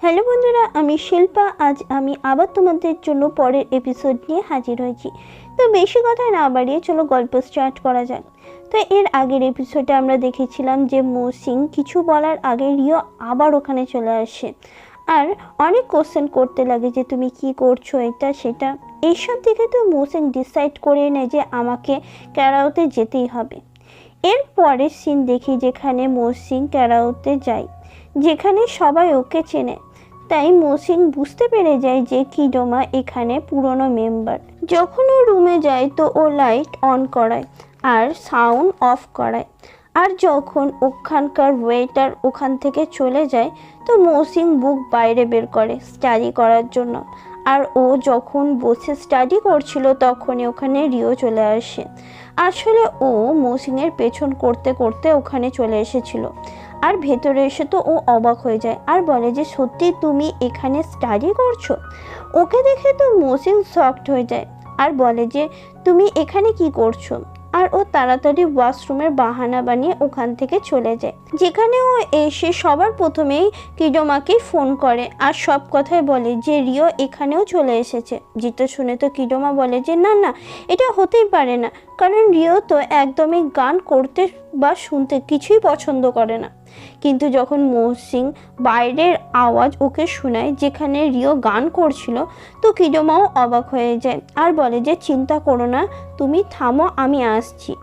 Hello বন্ধুরা, আমি শিল্পা। আজ আমি আবার তোমাদের জন্য পরের এপিসোড নিয়ে হাজির হয়েছি। তো বেশি কথা না বাড়িয়ে চলো গল্প স্টার্ট করা যাক। তো এর আগের এপিসোডে আমরা দেখেছিলাম যে মৌসিং কিছু বলার আগে রিও আবার ওখানে চলে আসে। আর অনেক কোশ্চেন করতে লাগে যে তুমি কি করছ এটা, সেটা। এইসব দিকে তো মৌসিং ডিসাইড করে নেয় যে আমাকে ক্যারাওতে যেতেই হবে। এর পরের সিন দেখি যেখানে মৌসিং ক্যারাওতে যায়। যেখানে সবাই ওকে চেনে। তাই মৌসিং বুঝতে পেরে যায় যে কিডোমা এখানে পুরনো মেম্বার। যখন ও রুমে যায় তো ও লাইট অন করায় আর সাউন্ড অফ করায়। আর যখন ওখানকার ওয়েটার ওখান থেকে চলে যায় তো মৌসিং বুক বাইরে বের করে স্টাডি করার জন্য। আর ও যখন বসে স্টাডি করছিল তখনই ওখানে রিও চলে আসে। আসলে ও মৌসিংয়ের পেছন করতে করতে ওখানে চলে এসেছিল। আর ভেতরে এসে তো ও অবাক হয়ে যায় আর বলে যে, সত্যি তুমি এখানে স্টাডি করছ? ওকে দেখে তো মৌসিং শকড হয়ে যায় আর বলে যে, তুমি এখানে কি করছ? আর ও তাড়াতাড়ি ওয়াশরুমের বাহানা বানিয়ে ওখান থেকে চলে যায়। যেখানে ও এসে সবার প্রথমেই কিডোমাকে ফোন করে আর সব কথাই বলে যে, রিও এখানেও চলে এসেছে। যেটা শুনে তো কিডোমা বলে যে, না না, এটা হতেই পারে না। কারণ রিও তো একদমই গান করতে বা শুনতে কিছুই পছন্দ করে না। কিন্তু যখন মহসিং বাইরের আওয়াজ ওকে শোনায় যেখানে রিও গান করছিল, তো কিডোমাও অবাক হয়ে যায় আর বলে যে, চিন্তা করো না, তুমি থামো, আমি আসছি।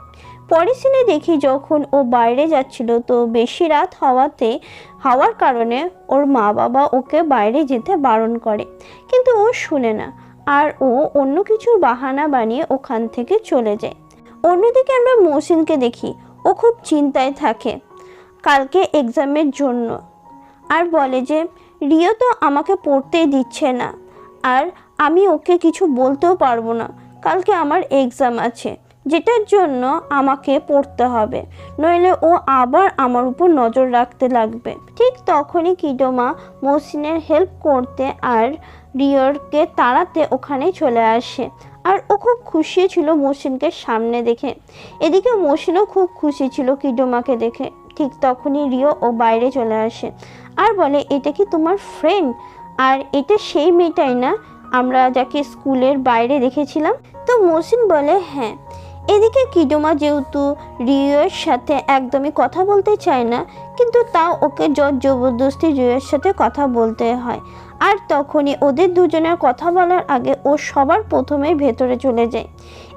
পরের সিনে দেখি যখন ও বাইরে যাচ্ছিল, তো বেশি রাত হওয়াতে, হওয়ার কারণে ওর মা বাবা ওকে বাইরে যেতে বারণ করে। কিন্তু ও শুনে না আর ও অন্য কিছুর বাহানা বানিয়ে ওখান থেকে চলে যায়। অন্যদিকে আমরা মৌসিনকে দেখি, ও খুব চিন্তায় থাকে। কালকে এক্সামের জন্য। আর বলে যে, রিও তো আমাকে পড়তেই দিচ্ছে না। আর আমি ওকে কিছু বলতেও পারব না। কালকে আমার এক্সাম আছে। যেটার জন্য আমাকে পড়তে হবে। নইলে ও আবার আমার উপর নজর রাখতে লাগবে। ঠিক তখনই কিডোমা মহসিনের হেল্প করতে আর রিওরকে তাড়াতে ওখানে চলে আসে। আর ও খুব খুশি ছিল মহসিনকে সামনে দেখে। এদিকে মহসিনও খুব খুশি ছিল কিডোমাকে দেখে। ঠিক তখনই রিও ও বাইরে চলে আসে। আর বলে, এটা কি তোমার ফ্রেন্ড আর এটা সেই মেয়েটাই না? আমরা যাকে স্কুলের বাইরে দেখেছিলাম। তো মহসিন বলে হ্যাঁ। এদিকে কিডোমা যেহেতু রিওর সাথে একদমই কথা বলতে চায় না, কিন্তু তাও ওকে জোর জবরদস্তি রিওর সাথে কথা বলতে হয়। আর তখনই ওদের দুজনের কথা বলার আগে ও সবার প্রথমেই ভেতরে চলে যায়।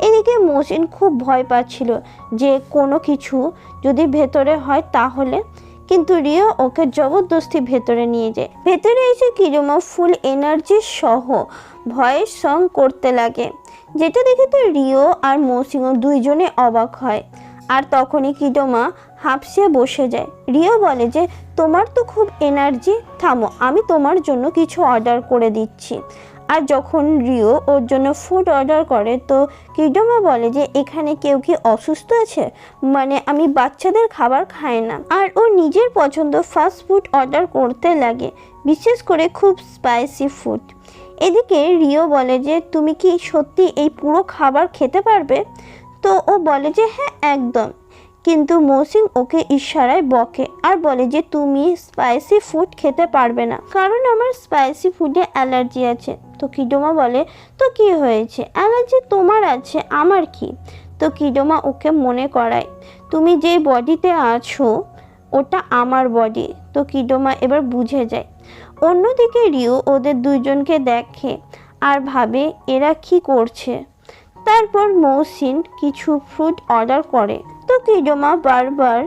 এদিকে মহসিন খুব ভয় পাচ্ছিল যে কোনো কিছু যদি ভেতরে হয় তাহলে। কিন্তু রিও ওকে জবরদস্তি ভেতরে নিয়ে যায়। ভেতরে এসে কিরমা ফুল এনার্জি সহ ভয়ের সং করতে লাগে। যেটা দেখে তো রিও আর মৌসিংও দুইজনে অবাক হয়। আর তখনই কিডোমা হাঁপসে বসে যায়। রিও বলে যে, তোমার তো খুব এনার্জি থামো, আমি তোমার জন্য কিছু অর্ডার করে দিচ্ছি। আর যখন রিও ওর জন্য ফুড অর্ডার করে, তো কিডোমা বলে যে, এখানে কেউ কি অসুস্থ আছে? মানে আমি বাচ্চাদের খাবার খাই না। আর ও নিজের পছন্দ ফাস্ট ফুড অর্ডার করতে লাগে, বিশেষ করে খুব স্পাইসি ফুড এদিকে রিও বলে যে, তুমি কি সত্যি এই পুরো খাবার খেতে পারবে? তো ও বলে যে হ্যাঁ একদম। কিন্তু মৌসিং ওকে ইশারায় বকে আর বলে যে তুমি স্পাইসি ফুড খেতে পারবে না। কারণ আমার স্পাইসি ফুডে অ্যালার্জি আছে। তো কিডোমা বলে, তো কি হয়েছে? অ্যালার্জি তোমার আছে, আমার কি? তো কিডোমা ওকে মনে করায়, তুমি যে বডিতে আছো, ওটা আমার বডি তো কিডোমা এবার বুঝে যায়। অন্যদিকে রিও ওদের দুইজনকে দেখে আর ভাবে, এরা কি করছে? তারপর মৌসিন কিছু ফ্রুট অর্ডার করে। তো কিডোমা বারবার?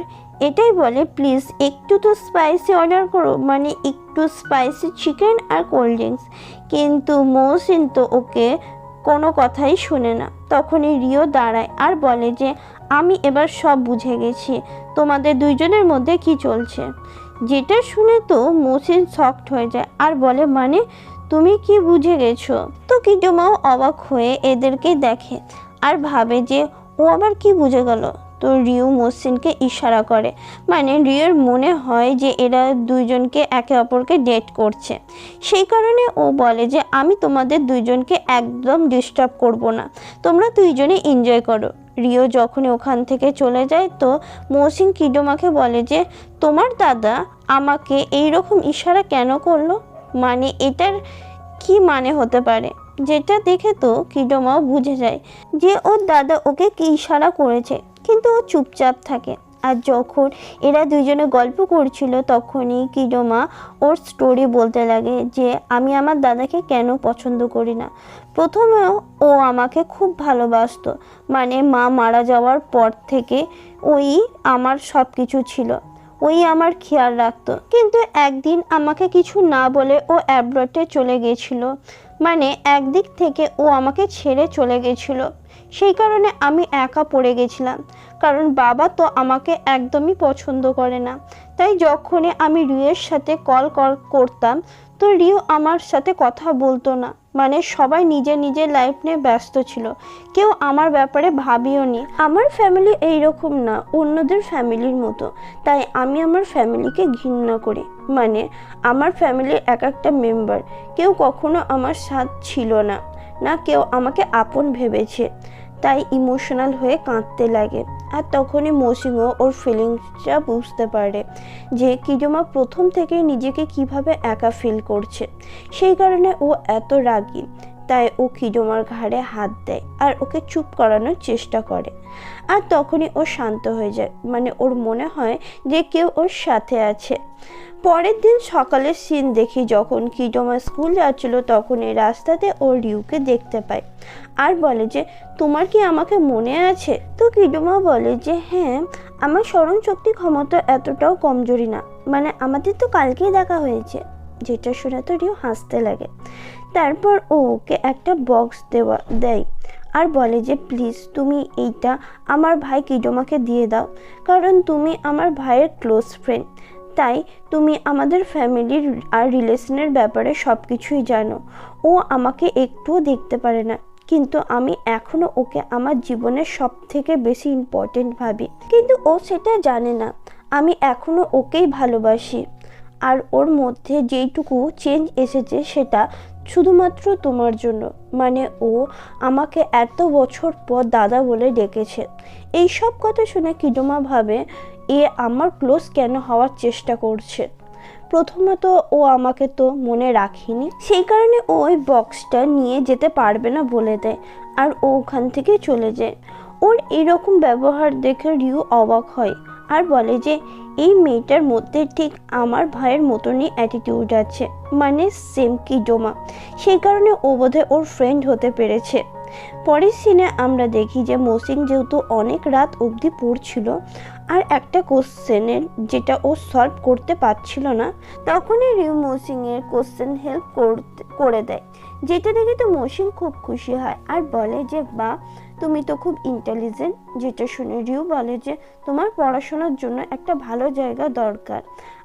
এটাই বলে প্লিজ একটু তো স্পাইসি অর্ডার করো মানে একটু স্পাইসি চিকেন আর কোল্ড ড্রিঙ্কস কিন্তু মৌসিন তো ওকে কোনো কথাই শুনে না। তখনই রিও দাঁড়ায় আর বলে যে, আমি এবার সব বুঝে গেছি। তোমাদের দুইজনের মধ্যে কি চলছে? যেটা শুনে তো মৌসিন শকড হয়ে যায় আর বলে মানে তুমি কি বুঝে গেছো? তো কিডোমাও অবাক হয়ে এদেরকে দেখে আর ভাবে যে, ও আবার কি বুঝে গেল? তো রিউ মসিনকে ইশারা করে। মানে রিওর মনে হয় যে এরা দুইজনকে একে অপরকে ডেট করছে। সেই কারণে ও বলে যে, আমি তোমাদের দুইজনকে একদম ডিস্টার্ব করব না। তোমরা দুইজনে এনজয় করো। রিও যখনই ওখান থেকে চলে যায় তো মৌসিন কিডোমাকে বলে যে, তোমার দাদা আমাকে এই রকম ইশারা কেন করল? মানে এটার কি মানে হতে পারে? যেটা দেখে তো কিডোমাও বুঝে যায় যে, ওর দাদা ওকে কি ইশারা করেছে। কিন্তু ও চুপচাপ থাকে। আর যখন এরা দুজনে গল্প করছিল, তখনই কিডোমা ওর স্টোরি বলতে লাগে যে, আমি আমার দাদাকে কেন পছন্দ করি না? প্রথমেও ও আমাকে খুব ভালোবাসতো। মানে মা মারা যাওয়ার পর থেকে ওই আমার সব কিছু ছিল। ওই আমার খেয়াল রাখতো। কিন্তু একদিন আমাকে কিছু না বলে ও অ্যাব্রটে চলে গেছিল। মানে একদিক থেকে ও আমাকে ছেড়ে চলে গেছিল। সেই কারণে আমি একা পড়ে গেছিলাম। কারণ বাবা তো আমাকে একদমই পছন্দ করে না। তাই যখনই আমি রুয়ের সাথে কল করতাম তো রিও আমার সাথে কথা বলতো না। মানে সবাই নিজের নিজের লাইফ নিয়ে ব্যস্ত ছিল। কেউ আমার ব্যাপারে ভাবিও নি। আমার ফ্যামিলি এইরকম না, অন্যদের ফ্যামিলির মতো। তাই আমি আমার ফ্যামিলিকে ঘৃণা করি। মানে আমার ফ্যামিলির এক একটা মেম্বার কেউ কখনো আমার সাথ ছিল না। না কেউ আমাকে আপন ভেবেছে। তাই ইমোশনাল হয়ে কাঁদতে লাগে। আর তখনই মৌসিমও ওর ফিলিংসটা বুঝতে পারে যে কিজমা প্রথম থেকে নিজেকে কীভাবে একা ফিল করছে। সেই কারণে ও এত রাগী, তাই ও কিজমার ঘাড়ে হাত দেয় আর ওকে চুপ করানোর চেষ্টা করে। আর তখনই ও শান্ত হয়ে যায় মানে ওর মনে হয় যে কেউ ওর সাথে আছে। পরের দিন সকালের সিন দেখি যখন কিডোমা স্কুল যাচ্ছিল তখন এই রাস্তাতে ও রিউকে দেখতে পায়। আর বলে যে, তোমার কি আমাকে মনে আছে? তো কিডোমা বলে যে হ্যাঁ আমার স্মরণ শক্তি ক্ষমতা এতটাও কমজোরি না। মানে আমাদের তো কালকেই দেখা হয়েছে। যেটা শুনে তো রিউ হাসতে লাগে। তারপর ও ওকে একটা বক্স দেওয়া, দেয় আর বলে যে, প্লিজ, তুমি এইটা আমার ভাই কিডোমাকে দিয়ে দাও। কারণ তুমি আমার ভাইয়ের ক্লোজ ফ্রেন্ড তাই তুমি আমাদের ফ্যামিলির আর রিলেশনের ব্যাপারে সব কিছুই জানো। ও আমাকে একটুও দেখতে পারে না। কিন্তু আমি এখনও ওকে আমার জীবনের সব থেকে বেশি ইম্পর্টেন্ট ভাবি। কিন্তু ও সেটা জানে না। আমি এখনও ওকেই ভালোবাসি। আর ওর মধ্যে যেইটুকু চেঞ্জ এসেছে সেটা শুধুমাত্র তোমার জন্য। মানে ও আমাকে এত বছর পর দাদা বলে ডেকেছে। এই সব কথা শুনে কিডোমা ভাবে, এ আমার ক্লোজ কেন হওয়ার চেষ্টা করছে? প্রথমত ও আমাকে তো মনে রাখিনি, সেই কারণে ও ওই বক্সটা নিয়ে যেতে পারবে না বলে দেয় আর ও ওখান থেকে চলে যায়। ওর এরকম ব্যবহার দেখে রিউ অবাক হয় আর বলে যে, এই মেয়েটার মধ্যে ঠিক আমার ভাইয়ের মতনই অ্যাটিটিউড আছে মানে সেম কি ডোমা সেই কারণে ও বোধহয় ওর ফ্রেন্ড হতে পেরেছে। পরের সিনে আমরা দেখি যে মৌসিং যেহেতু অনেক রাত অবধি পড়ছিল আর একটা কোশ্চেনের যেটা ও সলভ করতে পারছিল না, তখনই রিউ মৌসিংয়ের কোশ্চেন হেল্প করতে, করে দেয়। যেটা দেখে তো মৌসিং খুব খুশি হয় আর বলে যে, বা, তুমি তো খুব ইন্টেলিজেন্ট যেটা শুনে রিউ বলে যে, তোমার পড়াশোনার জন্য একটা ভালো জায়গা দরকার।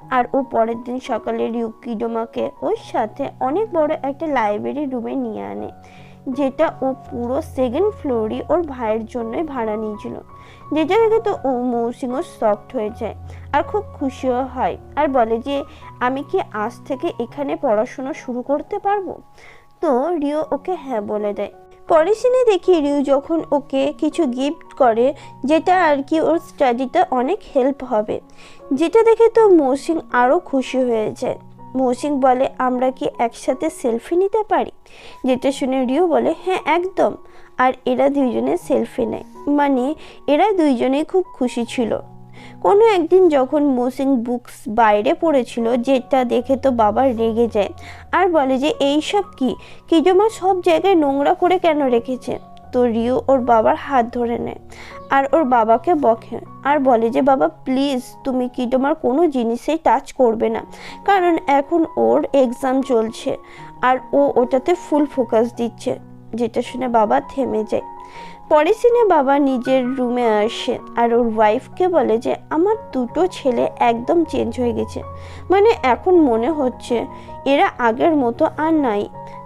আর ও পরের দিন সকালে রিউ কিডোমাকে ওর সাথে অনেক বড় একটা লাইব্রেরি রুমে নিয়ে আনে। যেটা ও পুরো সেকেন্ড ফ্লোরই ওর ভাইয়ের জন্যই ভাড়া নিয়েছিল। যেটা দেখে তো ও মৌসিংও সফট হয়ে যায় আর খুব খুশিও হয় আর বলে যে, আমি কি আজ থেকে এখানে পড়াশোনা শুরু করতে পারব? তো রিও ওকে হ্যাঁ বলে দেয়। পরের সিনে দেখি রিউ যখন ওকে কিছু গিফট করে, যেটা আর কি ওর স্টাডিতে অনেক হেল্প হবে। যেটা দেখে তো মৌসিং আরও খুশি হয়ে যায়। মৌসিং বলে, আমরা কি একসাথে সেলফি নিতে পারি? যেটা শুনে রিও বলে হ্যাঁ একদম। আর এরা দুইজনে সেলফি নেয়। মানে এরা দুইজনেই খুব খুশি ছিল। কোনো একদিন যখন মৌসিং বুকস বাইরে পড়েছিল, যেটা দেখে তো বাবা রেগে যায়। আর বলে যে, এই সব কি? কিজমা সব জায়গায় নোংরা করে কেন রেখেছে? তো রিও ওর বাবার হাত ধরে নেয় আর ওর বাবাকে বকে আর বলে যে, বাবা প্লিজ তুমি কি তোমার কোনো জিনিসেই টাচ করবে না? কারণ এখন ওর এক্সাম চলছে আর ও ওটাতে ফুল ফোকাস দিচ্ছে, যেটা শুনে বাবা থেমে যায়। পরে সিনে বাবা নিজের রুমে আসে আর ওর ওয়াইফকে বলে যে, আমার দুটো ছেলে একদম চেঞ্জ হয়ে গেছে। মানে এখন মনে হচ্ছে এরা আগের মতো আর নাই।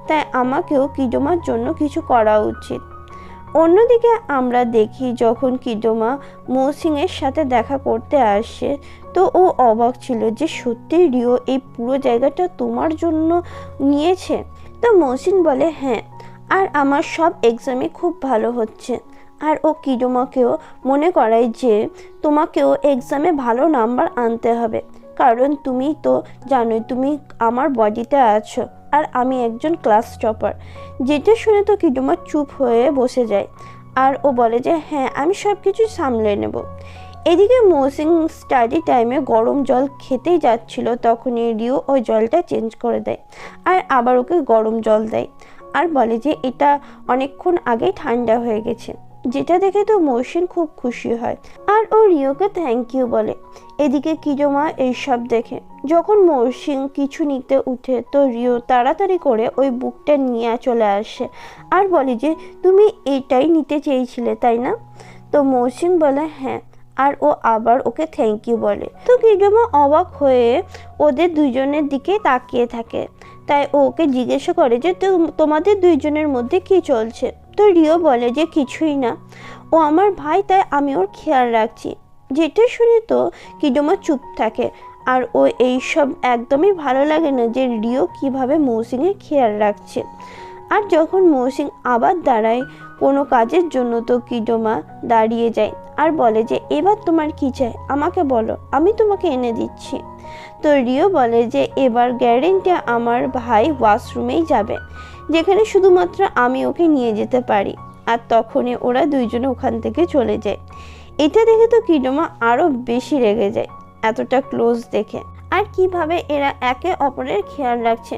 তাই আমাকেও কিডোমার জন্য কিছু করা উচিত। অন্যদিকে আমরা দেখি যখন কিডোমা মৌসিংয়ের সাথে দেখা করতে আসে, তো ও অবাক ছিল যে সত্যি রিও এই পুরো জায়গাটা তোমার জন্য নিয়েছে। তো মৌসিন বলে হ্যাঁ আর আমার সব এক্সামে খুব ভালো হচ্ছে। আর ও কিডোমাকেও মনে করায় যে তোমাকেও এক্সামে ভালো নাম্বার আনতে হবে। কারণ তুমি তো জানোই, তুমি আমার বডিতে আছো। আর আমি একজন ক্লাস টপার। যেটা শুনে তো কিডুমা চুপ হয়ে বসে যায়। আর ও বলে যে হ্যাঁ আমি সব কিছু সামলে নেব। এদিকে মৌসিং স্টাডি টাইমে গরম জল খেতেই যাচ্ছিল, তখনই রিও ওই জলটা চেঞ্জ করে দেয় আর আবার ওকে গরম জল দেয় আর বলে যে, এটা অনেকক্ষণ আগেই ঠান্ডা হয়ে গেছে। যেটা দেখে তো মৌসিন খুব খুশি হয়। আর ও রিওকে থ্যাংক ইউ বলে। এদিকে কিজমা এইসব দেখে যখন মৌসিং কিছু নিতে উঠে, তো রিও তাড়াতাড়ি করে ওই বুকটা নিয়ে চলে আসে। আর বলে যে, তুমি এটাই নিতে চেয়েছিলে, তাই না? তো মৌসিং বলে হ্যাঁ। আর ও আবার ওকে থ্যাংক ইউ বলে। তো কিজমা অবাক হয়ে ওদের দুজনের দিকে তাকিয়ে থাকে। তাই ওকে জিজ্ঞাসা করে যে তোমাদের দুইজনের মধ্যে কি চলছে? তো রিও বলে যে, কিছুই না। ও আমার ভাই, তাই আমি ওর খেয়াল রাখছি। যেটা শুনে তো কিডোমা চুপ থাকে। আর ও এইসব একদমই ভালো লাগে না যে রিও কীভাবে মৌসিংয়ের খেয়াল রাখছে। আর যখন মৌসিং আবার দাঁড়ায় কোনো কাজের জন্য, তো কিডোমা দাঁড়িয়ে যায় আর বলে যে, এবার তোমার কি চাই? আমাকে বলো, আমি তোমাকে এনে দিচ্ছি। তো রিও বলে যে, এবার গ্যারেন্টি আমার ভাই ওয়াশরুমেই যাবে, যেখানে শুধুমাত্র আমি ওকে নিয়ে যেতে পারি। আর তখনই ওরা দুইজনে ওখান থেকে চলে যায়। এটা দেখে তো কিডোমা আরও বেশি রেগে যায়। এতটা ক্লোজ দেখে। আর কীভাবে এরা একে অপরের খেয়াল রাখছে?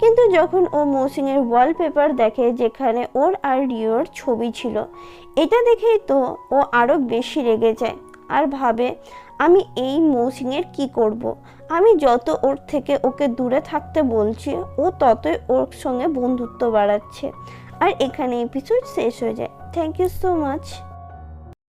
কিন্তু যখন ও মৌসিংয়ের ওয়ালপেপার দেখে যেখানে ওর আর রিওর ছবি ছিল, এটা দেখেই তো ও আরও বেশি রেগে যায়। আর ভাবে, আমি এই মৌসিংয়ের কি করব। আমি যত ওর থেকে ওকে দূরে থাকতে বলছি, ও ততই ওর সঙ্গে বন্ধুত্ব বাড়াচ্ছে। আর এখানে এপিসোড শেষ হয়ে যায়। Thank you so much